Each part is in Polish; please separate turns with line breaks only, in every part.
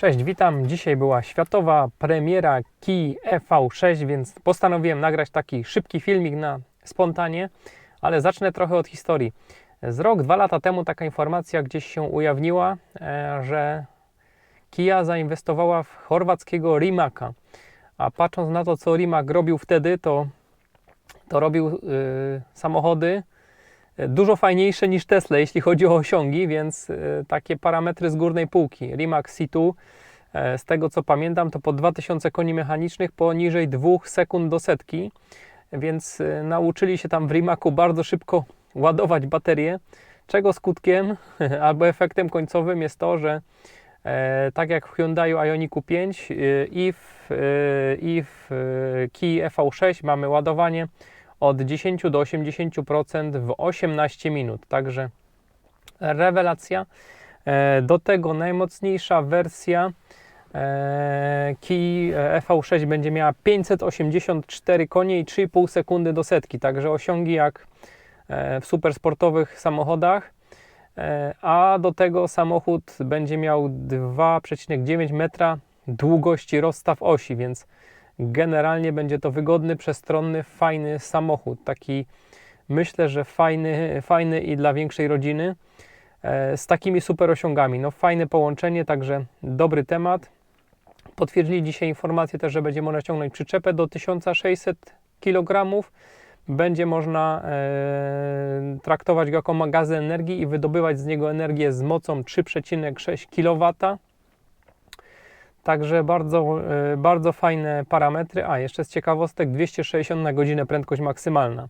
Cześć, witam. Dzisiaj była światowa premiera Key EV6, więc postanowiłem nagrać taki szybki filmik na spontanie, ale zacznę trochę od historii. Z rok, dwa lata temu taka informacja gdzieś się ujawniła, e, że Kia zainwestowała w chorwackiego Rimaka. A patrząc na to, co Rimac robił wtedy, to, to robił y, samochody dużo fajniejsze niż Tesla, jeśli chodzi o osiągi, więc y, takie parametry z górnej półki. Rimac C2, e, z tego co pamiętam, to po 2000 koni mechanicznych poniżej 2 sekund do setki, więc y, nauczyli się tam w Rimacu bardzo szybko ładować baterie, czego skutkiem albo efektem końcowym jest to, że E, tak jak w Hyundai Ioniqu 5 y, i w, i w Kia EV6 mamy ładowanie od 10 do 80% w 18 minut. Także rewelacja. E, Do tego najmocniejsza wersja e, Kia EV6 będzie miała 584 konie i 3,5 sekundy do setki. Także osiągi jak e, w supersportowych samochodach. A do tego samochód będzie miał 2,9 metra długości rozstaw osi, więc generalnie będzie to wygodny, przestronny, fajny samochód. Taki myślę, że fajny, fajny i dla większej rodziny e, z takimi super osiągami. No fajne połączenie, także dobry temat. Potwierdzili dzisiaj informację też, że będzie można ciągnąć przyczepę do 1600 kg będzie można e, traktować go jako magazyn energii i wydobywać z niego energię z mocą 3,6 kW. Także bardzo, e, bardzo fajne parametry. A jeszcze z ciekawostek 260 na godzinę prędkość maksymalna.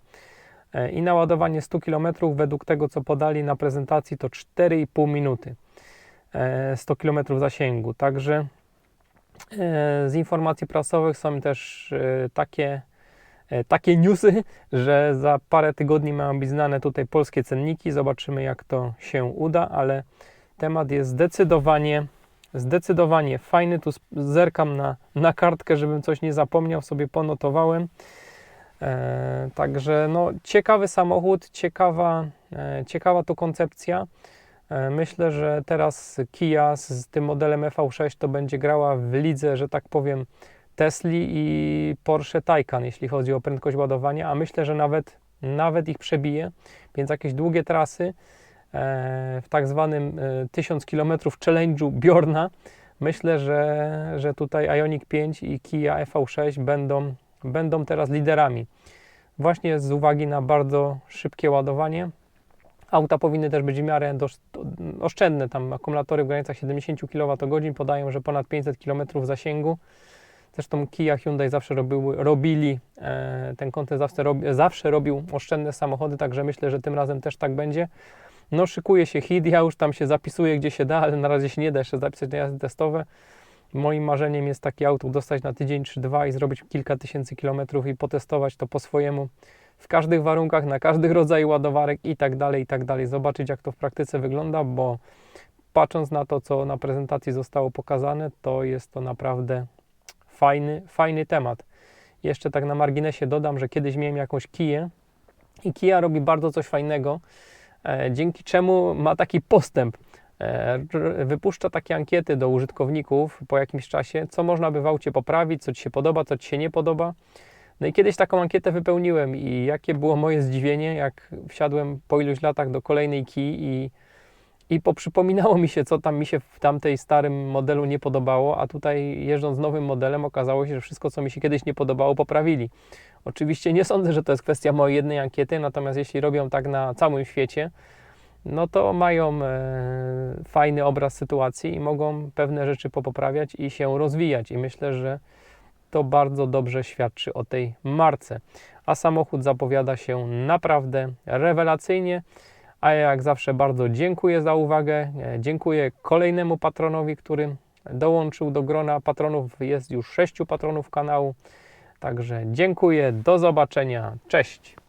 E, I naładowanie 100 km według tego co podali na prezentacji to 4,5 minuty. E, 100 km zasięgu. Także e, z informacji prasowych są też e, takie e, takie newsy, że za parę tygodni mają być znane tutaj polskie cenniki. Zobaczymy, jak to się uda, ale temat jest zdecydowanie, zdecydowanie fajny. Tu zerkam na, na kartkę, żebym coś nie zapomniał, sobie ponotowałem. E, także no, ciekawy samochód, ciekawa, e, ciekawa to koncepcja. E, myślę, że teraz Kia z, z tym modelem EV6 to będzie grała w lidze, że tak powiem, Tesli i Porsche Taycan, jeśli chodzi o prędkość ładowania, a myślę, że nawet, nawet ich przebije, więc jakieś długie trasy w tak zwanym e, 1000 km challenge'u Bjorna, myślę, że, że tutaj Ioniq 5 i Kia EV6 będą, będą teraz liderami. Właśnie z uwagi na bardzo szybkie ładowanie. Auta powinny też być w miarę oszczędne, tam akumulatory w granicach 70 kWh podają, że ponad 500 km zasięgu. Zresztą Kia, Hyundai zawsze robiły, robili, e, ten kontent zawsze, zawsze robił oszczędne samochody, także myślę, że tym razem też tak będzie. No szykuje się hit, ja już tam się zapisuję gdzie się da, ale na razie się nie da jeszcze zapisać na jazdy testowe. Moim marzeniem jest takie auto dostać na tydzień czy dwa i zrobić kilka tysięcy kilometrów i potestować to po swojemu w każdych warunkach, na każdych rodzaju ładowarek i tak dalej, i tak dalej. Zobaczyć jak to w praktyce wygląda, bo patrząc na to, co na prezentacji zostało pokazane, to jest to naprawdę fajny, fajny temat. Jeszcze tak na marginesie dodam, że kiedyś miałem jakąś Kiję i Kia robi bardzo coś fajnego, dzięki czemu ma taki postęp. E, wypuszcza takie ankiety do użytkowników po jakimś czasie, co można by w aucie poprawić, co Ci się podoba, co Ci się nie podoba. No i kiedyś taką ankietę wypełniłem i jakie było moje zdziwienie, jak wsiadłem po iluś latach do kolejnej Kii i i poprzypominało mi się, co tam mi się w tamtej starym modelu nie podobało, a tutaj jeżdżąc nowym modelem okazało się, że wszystko, co mi się kiedyś nie podobało, poprawili. Oczywiście nie sądzę, że to jest kwestia mojej jednej ankiety, natomiast jeśli robią tak na całym świecie, no to mają e, fajny obraz sytuacji i mogą pewne rzeczy popoprawiać i się rozwijać. I myślę, że to bardzo dobrze świadczy o tej marce. A samochód zapowiada się naprawdę rewelacyjnie. A ja jak zawsze bardzo dziękuję za uwagę. E, Dziękuję kolejnemu patronowi, który dołączył do grona patronów. Jest już sześciu patronów kanału. Także dziękuję, do zobaczenia. Cześć.